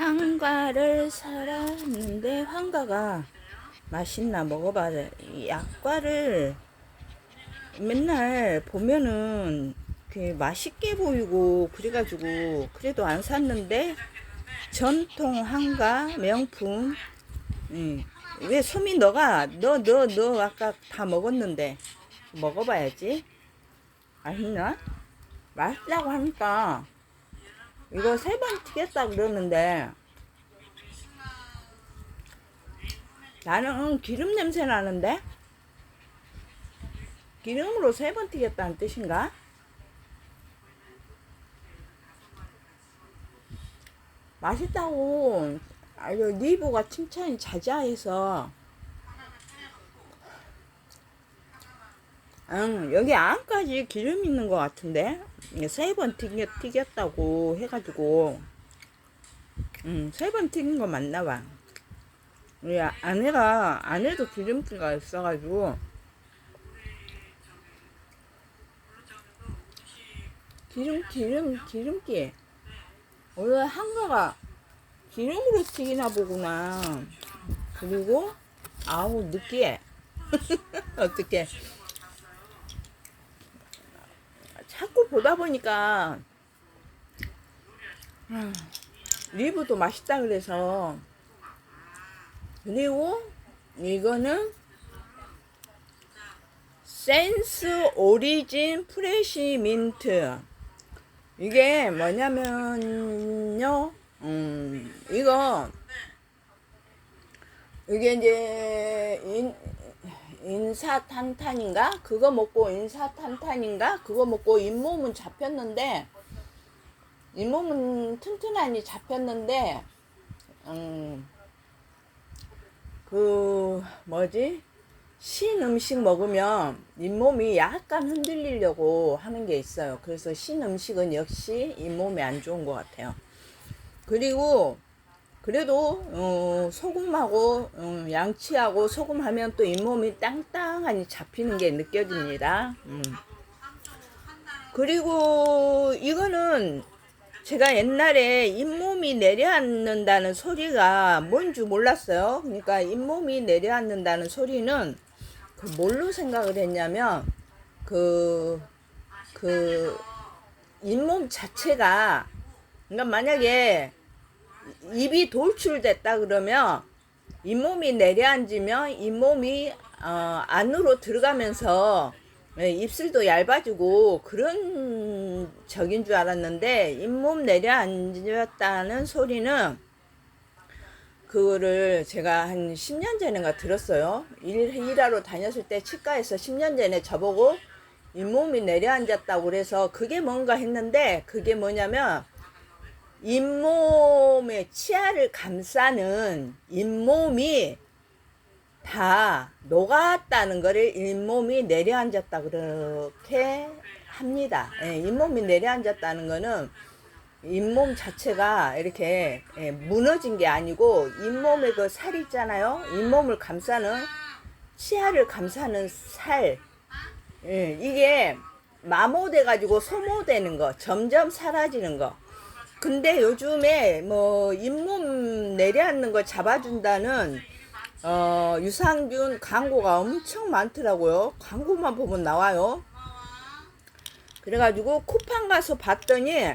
한과를 사놨는데 한과가 맛있나 먹어봐야 이 약과를 맨날 보면은 이렇게 맛있게 보이고 그래가지고 그래도 안 샀는데 전통 한과 명품 응. 왜 소미 너가 너너 너 아까 다 먹었는데 먹어봐야지 맛있나? 맛있다고 하니까 이거 세 번 튀겼다 그러는데 나는 기름 냄새 나는데 기름으로 세 번 튀겼다는 뜻인가? 맛있다고 아유 리보가 칭찬이 자자해서 응 여기 안까지 기름 있는 것 같은데 세 번 튀겼, 튀겼다고 해가지고 응세번 튀긴 거 맞나 봐 우리 아내가 아내도 기름기가 있어가지고 기름 기름 기름기 원래 한가가 기름으로 튀기나 보구나. 그리고 아우 느끼해. 어떻게? 자꾸 보다 보니까 아, 리브도 맛있다 그래서 그리고 이거는 센스 오리진 프레시 민트. 이게 뭐냐면요 음, 이거, 이게 이제, 인, 인사탄탄인가? 그거 먹고 인사탄탄인가? 그거 먹고 잇몸은 잡혔는데, 잇몸은 튼튼하니 잡혔는데, 음, 그, 뭐지? 신 음식 먹으면 잇몸이 약간 흔들리려고 하는 게 있어요. 그래서 신 음식은 역시 잇몸에 안 좋은 것 같아요. 그리고 그래도 어, 소금하고 어, 양치하고 소금하면 또 잇몸이 땅땅하니 잡히는 게 느껴집니다. 음. 그리고 이거는 제가 옛날에 잇몸이 내려앉는다는 소리가 뭔지 몰랐어요. 그러니까 잇몸이 내려앉는다는 소리는 그 뭘로 생각을 했냐면 그, 그 잇몸 자체가 그러니까 만약에 입이 돌출됐다 그러면 잇몸이 내려앉으면 잇몸이 어, 안으로 들어가면서 예, 입술도 얇아지고 그런 적인 줄 알았는데 잇몸 내려앉았다는 소리는 그거를 제가 한 10년 전인가 들었어요. 일, 일하러 다녔을 때 치과에서 10년 전에 저보고 잇몸이 내려앉았다고 그래서 그게 뭔가 했는데 그게 뭐냐면 잇몸의 치아를 감싸는 잇몸이 다 녹았다는 거를 잇몸이 내려앉았다 그렇게 합니다. 예, 잇몸이 내려앉았다는 거는 잇몸 자체가 이렇게 예, 무너진 게 아니고 잇몸에 그 살 있잖아요. 잇몸을 감싸는 치아를 감싸는 살 예, 이게 마모돼 가지고 소모되는 거 점점 사라지는 거 근데 요즘에 뭐 잇몸 내려앉는 거 잡아준다는 어, 유산균 광고가 엄청 많더라고요. 광고만 보면 나와요. 그래가지고 쿠팡 가서 봤더니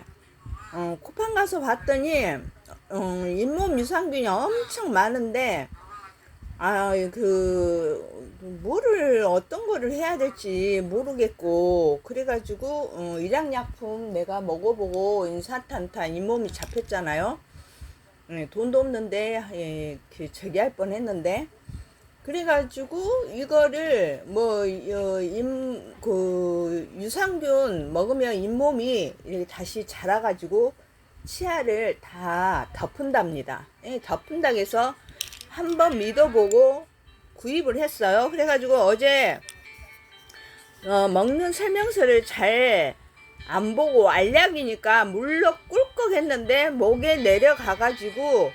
어, 쿠팡 가서 봤더니 어, 잇몸 유산균이 엄청 많은데 아 그 뭐를 어떤 거를 해야 될지 모르겠고 그래가지고 어, 일양약품 내가 먹어보고 인사탄탄 잇몸이 잡혔잖아요. 예, 돈도 없는데 예, 그 저기 할 뻔 했는데 그래가지고 이거를 뭐임그 유산균 먹으면 잇몸이 이렇게 다시 자라가지고 치아를 다 덮은답니다. 예, 덮은다 해서 한번 믿어보고 구입을 했어요. 그래가지고 어제 어, 먹는 설명서를 잘 안 보고 알약이니까 물로 꿀꺽 했는데 목에 내려가가지고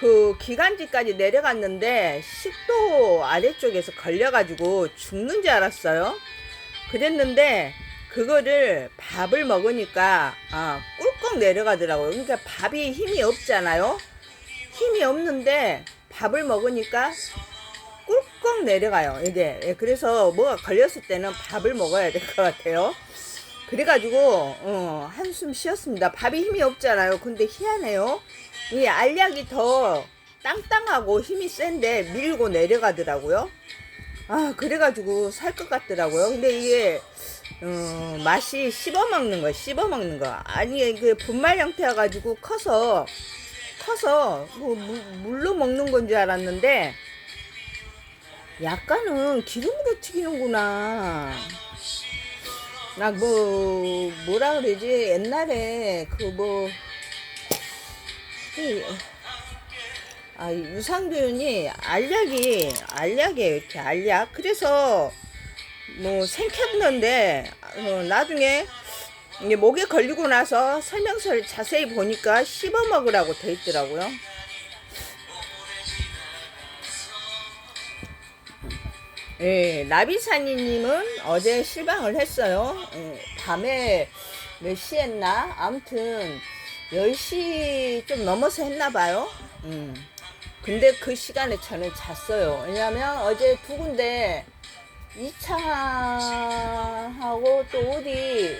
그 기관지까지 내려갔는데 식도 아래쪽에서 걸려가지고 죽는 줄 알았어요. 그랬는데 그거를 밥을 먹으니까 아, 꿀꺽 내려가더라고요. 그러니까 밥이 힘이 없잖아요. 힘이 없는데 밥을 먹으니까 꿀꺽 내려가요. 이게 예, 그래서 뭐가 걸렸을 때는 밥을 먹어야 될 것 같아요. 그래가지고 어, 한숨 쉬었습니다. 밥이 힘이 없잖아요. 근데 희한해요. 이 알약이 더 땅땅하고 힘이 센데 밀고 내려가더라고요. 아 그래가지고 살 것 같더라고요. 근데 이게 어, 맛이 씹어 먹는 거, 씹어 먹는 거. 아니 그 분말 형태여 가지고 커서 커서 뭐 물, 물로 먹는 건 줄 알았는데 약간은 기름으로 튀기는구나. 나 뭐 뭐라 그러지 옛날에 그뭐 아, 이 유산균이 알약이 알약이에요 이렇게 알약 그래서 뭐 생켰는데 어, 나중에 이게 목에 걸리고 나서 설명서를 자세히 보니까 씹어 먹으라고 돼 있더라고요. 예, 나비사니님은 어제 실방을 했어요. 예, 밤에 몇 시 했나? 아무튼 10시 좀 넘어서 했나 봐요. 음. 근데 그 시간에 저는 잤어요. 왜냐면 어제 두 군데 이창하고 또 어디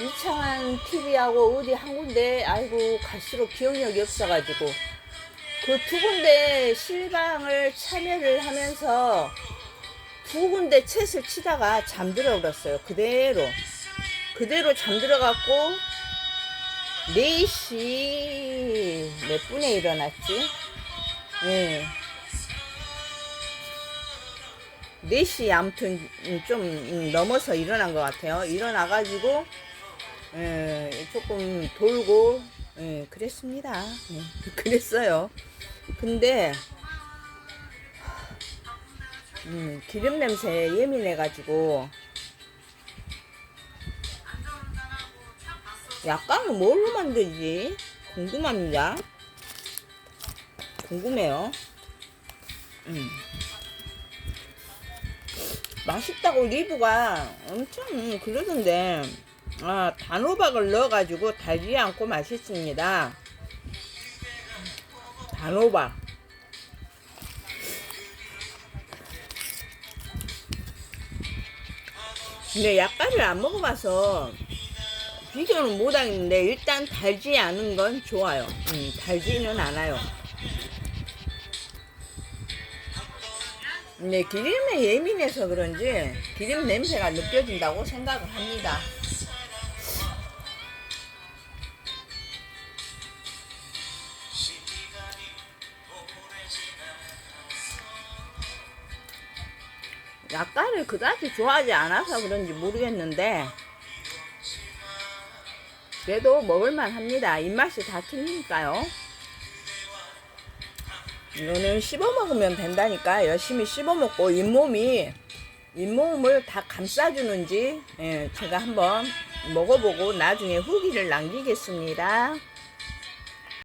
이창한 TV하고 어디 한 군데 아이고 갈수록 기억력이 없어가지고 그 두 군데 실방을 참여를 하면서 두 군데 챗을 치다가 잠들어 버렸어요. 그대로 그대로 잠들어 갖고 4시 몇 분에 일어났지? 예. 4시 아무튼 좀 넘어서 일어난 것 같아요. 일어나가지고, 예, 조금 돌고, 예, 그랬습니다. 예, 그랬어요. 근데, 음, 기름 냄새에 예민해가지고, 약간은 뭘로 만들지? 궁금합니다. 궁금해요. 음. 맛있다고 리뷰가 엄청 그러던데, 아, 단호박을 넣어가지고 달지 않고 맛있습니다. 단호박. 근데 약간을 안 먹어봐서 비교는 못하겠는데 일단 달지 않은 건 좋아요. 음, 달지는 않아요. 근데 기름에 예민해서 그런지 기름 냄새가 느껴진다고 생각을 합니다. 약간을 그다지 좋아하지 않아서 그런지 모르겠는데 그래도 먹을만 합니다. 입맛이 다 틀리니까요. 이거는 씹어 먹으면 된다니까 열심히 씹어 먹고 잇몸이 잇몸을 다 감싸주는지 예, 제가 한번 먹어보고 나중에 후기를 남기겠습니다.